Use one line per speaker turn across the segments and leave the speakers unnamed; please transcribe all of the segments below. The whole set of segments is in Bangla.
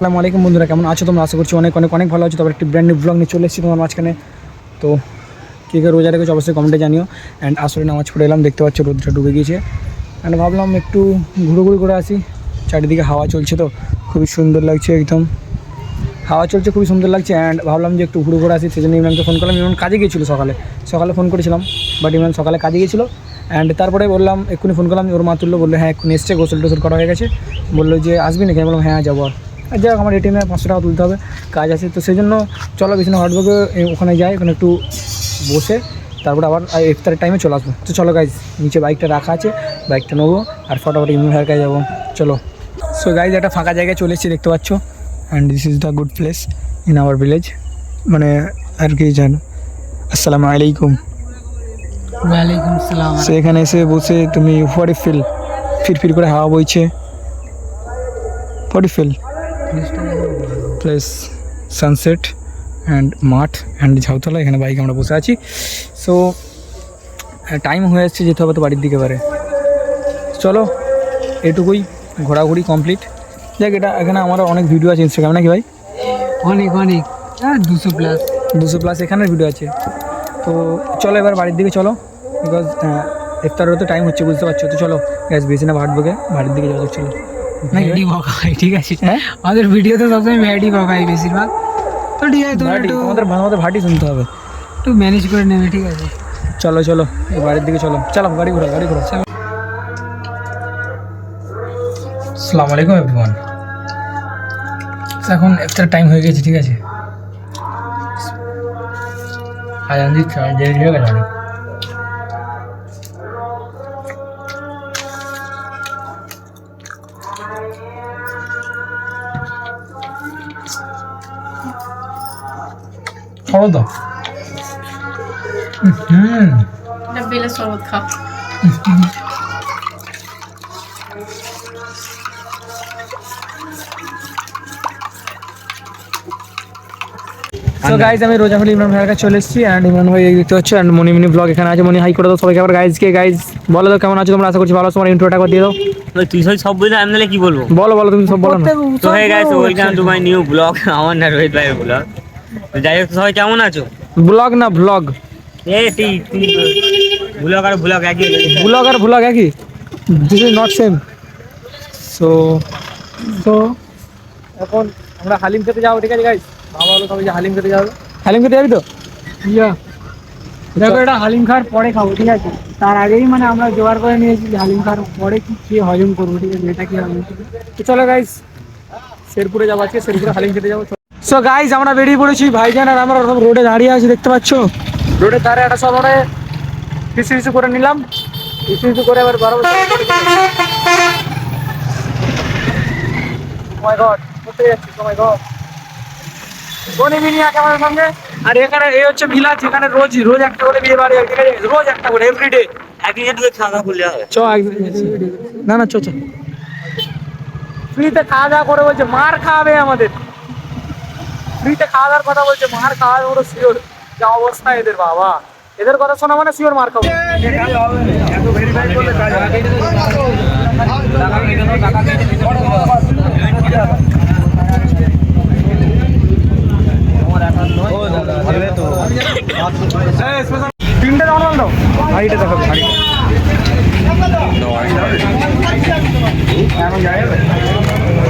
আসসালামু আলাইকুম বন্ধুরা, কেমন আছো তোমরা? আশা করছি অনেক অনেক অনেক ভালো আছো। তারপর একটি ব্র্যান্ড ব্লগ নিয়ে চলে এসেছি তোমার মাঝখানে। তো কে কে রোজা রেখেছো অবশ্যই কমেন্টে জানিও। অ্যান্ড আসলে নামাজ পড়ে এলাম, দেখতে পাচ্ছ রোদটা ডুবে গিয়েছে। অ্যান্ড ভাবলাম একটু ঘুরোঘুরি করে আসি। চারিদিকে হাওয়া চলছে তো, খুবই সুন্দর লাগছে একদম। হাওয়া চলছে, খুবই সুন্দর লাগছে। অ্যান্ড ভাবলাম যে একটু ঘুরে ঘুরে আসি, সেই জন্য ইমরানকে ফোন করলাম। ইমরান কাজে গিয়েছিল সকালে। সকালে ফোন করেছিলাম বাট ইমরান সকালে কাজে গিয়েছিল। অ্যান্ড তারপরে বললাম, এক্ষুনি ফোন করলাম। ওর মা তুললো, বলল হ্যাঁ এক্ষুনি এসছে গোসল টোসল করা হয়ে গেছে। বলল যে, আসবি নাকি? আমি বললাম হ্যাঁ যাব আর। যাই হোক আমার এটিএমে পাঁচশো টাকা তুলতে হবে কাজ আছে। তো সেই জন্য চলো বিষ্ণু হাটবুকে ওখানে যাই ওখানে একটু বসে তারপরে আবার ইফতারের টাইমে চলে আসব। তো চলো গাইজ নিচে বাইকটা রাখা আছে বাইকটা নেব আর ফটাফট ইমরান ভাইয়ের কাছে যাব। চলো। সো গাইজ একটা ফাঁকা জায়গায় চলে এসেছি দেখতে পাচ্ছ? And this is the good place in our village মানে আর কি জানো আসসালামু আলাইকুম।
ওয়ালাইকুম সালাম।
সো এখানে এসে বসে তুমি হোয়াট ফিল ফির ফির করে হাওয়া বইছে। What feel place sunset and মাঠ অ্যান্ড ঝাউতলা এখানে বাইক আমরা বসে আছি। সো টাইম হয়ে যাচ্ছে যেতে হবে তো বাড়ির দিকে এবারে। চলো এটুকুই ঘোরাঘুরি কমপ্লিট দেখ এটা এখানে আমার অনেক ভিডিও আছে ইনস্টাগ্রামে নাকি ভাই?
অনেক অনেক। হ্যাঁ দুশো প্লাস
দুশো প্লাস এখানের ভিডিও আছে। তো চলো এবার বাড়ির দিকে চলো। বিকজ ইফতারেরও তো টাইম হচ্ছে বুঝতে পারছ? তো চলো গ্যাস বেশি না ভাট বকে বাড়ির দিকে যাওয়া চলো।
ভ্যাডি বকাই ঠিক আছে?
হ্যাঁ?
আমাদের ভিডিওতে সবসময় ভ্যাডি বকাই বেশিরভাগ। তো ঠিক আছে তুমি একটু
আমাদের আমাদের ভাটি শুনতে হবে।
একটু ম্যানেজ করে নেবে ঠিক আছে?
চলো চলো বাড়ির দিকে চলো। চলো গাড়ি ঘোরা গাড়ি ঘোরা। চলো। আসসালামু আলাইকুম এভরিওয়ান এখন একটা টাইম হয়ে গেছে ঠিক আছে? দিচ্ছে আর দেরি হয়ে গেল খাব তো হুম।
বেলের শরবত খাও
সো গাইজ আমি রোজা হলে ইমরান ভাইয়ের কাছে চলে এসেছি অ্যান্ড ইমরান ভাই দেখতে পাচ্ছ অ্যান্ড মনি মিনি ব্লগ এখানে আছে মনি হাই করে দাও সবাইকে। আবার গাইজকে গাইজ বলো তো কেমন আছো তোমরা? আশা করছি ভালো তোমার ইন্ট্রোটা করে দিয়ে দাও।
তুই সব সব বুঝলে আমি কি বলব?
বলো বলো তুমি সব বলো
তো হয়ে গেছে welcome to my new blog আমার না রোহিত ভাইয়ের ব্লগ যাই হোক সবাই কেমন আছো?
ব্লগ না ভ্লগ
এ তুই তুই ব্লগ আর ব্লগ একই।
ব্লগ আর ভ্লগ একই? This is not same so so এখন আমরা হালিম খেতে যাব ঠিক আছে গাইজ বাবা তবে যে হালিম খেতে যাবে। হালিম খেতে যাবি তো?
ইয়া। দেখো এটা হালিম খাওয়ার পরে খাব ঠিক আছে? তার আগেই মানে আমরা জোগাড় করে নিয়েছি যে হালিম খাওয়ার পরে কি খেয়ে হজম করব ঠিক আছে? এটা কি
তো চলো গাইজ শেরপুরে যাব আজকে শেরপুরে হালিম খেতে যাব। সো গাইজ আমরা বেরিয়ে পড়েছি। ভাইজান আর আমরা সব রোডে দাঁড়িয়ে আছি দেখতে পাচ্ছ? রোডের ধারে একটা সব আমরা পিছু পিছু করে নিলাম। পিছু পিছু করে এবার বরাবর মাই গড কোথায় যাচ্ছি মাই গড সঙ্গে? আর এখানে এই হচ্ছে ভিলা যেখানে রোজ রোজ একটা করে বিয়ে বাড়ি ঠিক আছে? রোজ একটা করে এভরিডে
একদিনে দুটো খাওয়া দাওয়া করলে হবে।
চ না না চ চ ফ্রিতে খাওয়া দাওয়া করে বলছে মার খাওয়াবে আমাদের। ফ্রিতে খাওয়া দাওয়ার কথা বলছে, মার খাওয়া ওরা শিওর। যা অবস্থা এদের, বাবা। এদের কথা শোনা মানে শিওর মার খাব। তিনটে এখন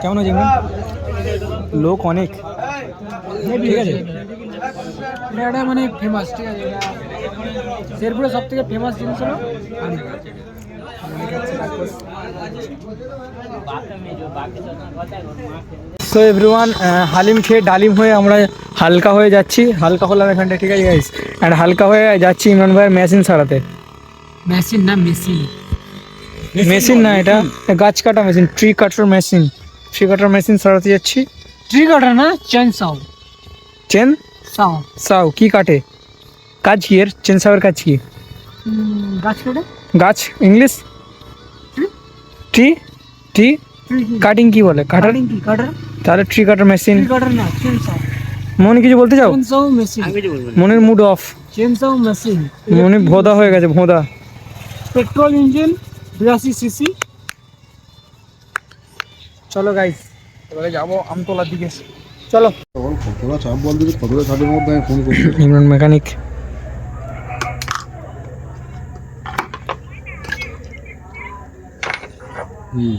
কেমন আছে? লোক অনেক ঠিক আছে
এটা মানে ফেমাস ঠিক আছে শেরপুরে সব থেকে ফেমাস জিনিস হলো।
সো এভরিওয়ান হালিম খেয়ে ডালিম হয়ে আমরা হালকা হয়ে যাচ্ছি। হালকা হলাম এখানটা ঠিক আছে গাইস অ্যান্ড হালকা হয়ে যাচ্ছি ইমরান ভাইয়ের মেশিন সারাতে
মেশিন না মেশিন
মেশিন না এটা। এটা গাছ কাটা machine tree cutter machine tree cutter machine সারাতে যাচ্ছি।
ট্রি কাটার না chain saw
chain
saw
saw কি কাটে? কাজ কি এর? চেন সাওয়ের কাজ কি?
গাছ কেটে?
গাছ ইংলিশ ট্রি ট্রি কাটিং কি? বলে? কাটার
কাটিং কি? কাটার
তাহলে ট্রি কাটার মেশিন মনে কিছু বলতে চাও? মনের মুড অফ
মেশিন
মনে ভোদা হয়ে গেছে ভোদা।
পেট্রোল ইঞ্জিন বিরাশি সিসি
চলো গাইস এবারে যাব আমতলার দিকে। চলো।
তখন কতটা চাপ বল দিবি কতটা চাপের মধ্যে আমি ফোন করছি
ইমরান মেকানিক
হুম।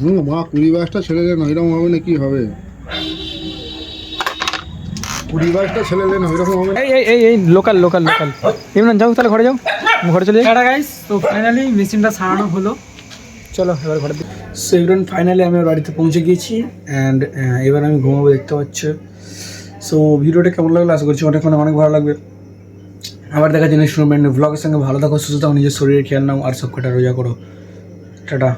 হুম মা কুড়ি বাইশটা ছেলে না এরকম হবে না কি হবে? কুড়ি বাইশটা ছেলে না এরকম হবে না?
এই এই এই এই লোকাল লোকাল লোকাল ইমরান যাও তাহলে ঘরে যাও। আমি ঘরে চলে
টাটা গাইস তো ফাইনালি মেশিনটা সারানো হলো।
চলো এবার ঘরে সো ইমরান ফাইনালি আমি আমার বাড়িতে পৌঁছে গিয়েছি অ্যান্ড এবার আমি ঘুমাবো দেখতে পাচ্ছ। সো ভিডিওটা কেমন লাগল? আশা করছি অনেক অনেক অনেক ভালো লাগবে। আবার দেখা জিনিস ব্লগের সঙ্গে ভালো থাকো সুস্থ থাকো নিজের শরীরের খেয়াল নাও আর সব কটা রোজা করো। টাটা।